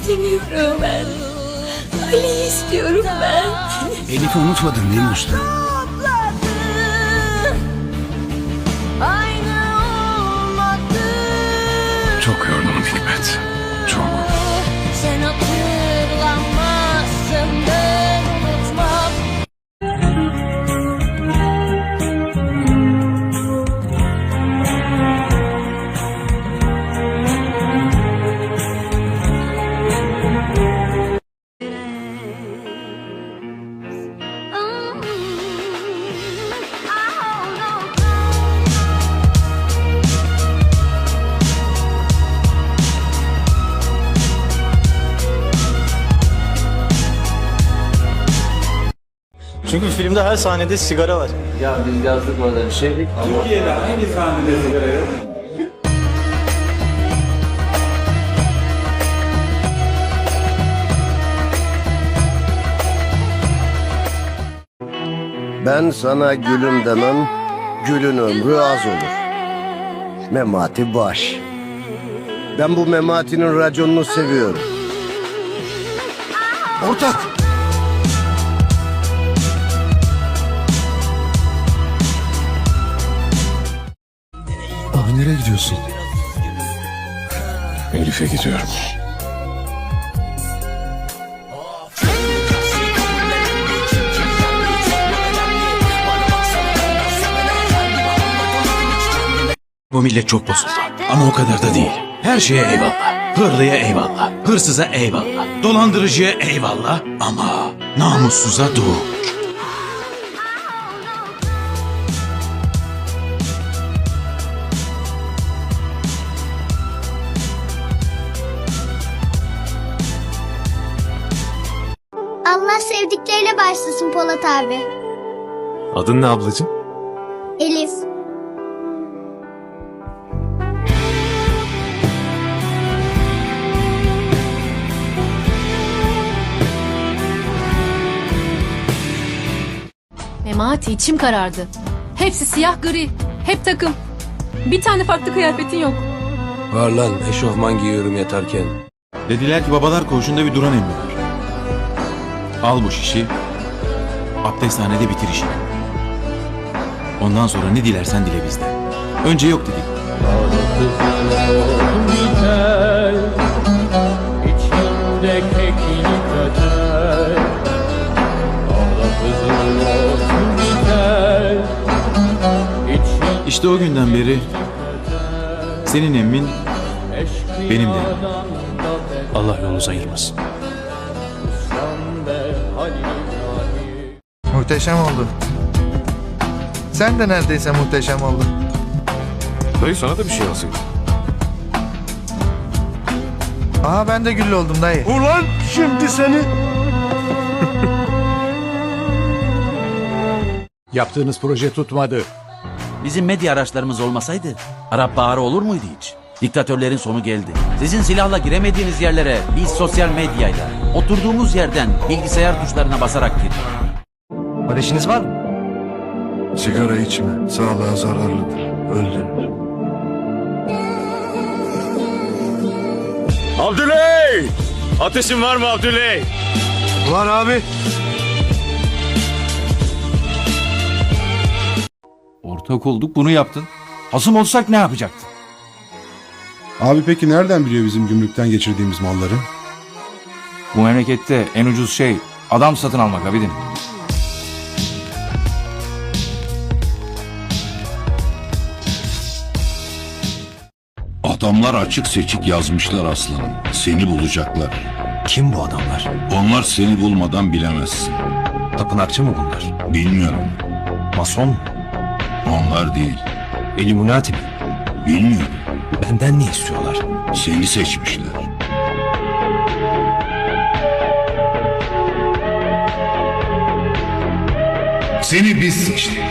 istemiyorum ben. Ali istiyorum ben. Elif'i unutmadın değil mi usta? Çok yorgunum Hikmet. Çünkü filmde her sahnede sigara var. Ya biz yazdık orada bir şey. Türkiye'de hangi sahnede sigara yok? Ben sana gülüm demem, gülün ömrü az olur. Memati baş. Ben bu Memati'nin raconunu seviyorum. Ortak! Abi nereye gidiyorsun? Elif'e gidiyorum. Bu millet çok bozuldu. Ama o kadar da değil. Her şeye eyvallah. Hırlıya eyvallah. Hırsıza eyvallah. Dolandırıcıya eyvallah. Ama namussuza dur. Allah sevdiklerine başlasın Polat abi. Adın ne ablacığım? Elif. Memati içim karardı. Hepsi siyah gri. Hep takım. Bir tane farklı kıyafetin yok. Var lan eşofman giyiyorum yatarken. Dediler ki babalar koğuşunda bir duran emmi. Al bu şişi. Abdesthanede bitir işi. Ondan sonra ne dilersen dile bizde. Önce yok dedik. İşte o günden beri senin emmin benim de. Allah yolunuzu ayırmasın. Muhteşem oldu. Sen de neredeyse muhteşem oldun. Dayı sana da bir şey alsın. Aha ben de güllü oldum dayı. Ulan şimdi seni... Yaptığınız proje tutmadı. Bizim medya araçlarımız olmasaydı Arap Baharı olur muydu hiç? Diktatörlerin sonu geldi. Sizin silahla giremediğiniz yerlere biz sosyal medyayla oturduğumuz yerden bilgisayar tuşlarına basarak girdik. Ateşiniz var mı? Sigara içme, sağlığa zararlıdır. Öldürür. Abdüley! Ateşin var mı Abdüley? Var abi. Ortak olduk bunu yaptın. Hasım olsak ne yapacaktın? Abi peki nereden biliyor bizim gümrükten geçirdiğimiz malları? Bu memlekette en ucuz şey adam satın almak abidim. Adamlar açık seçik yazmışlar aslanım. Seni bulacaklar. Kim bu adamlar? Onlar seni bulmadan bilemezsin. Tapınakçı mı bunlar? Bilmiyorum. Mason mu? Onlar değil. Illuminati mi? Bilmiyorum. Benden ne istiyorlar? Seni seçmişler. Seni biz seçtik.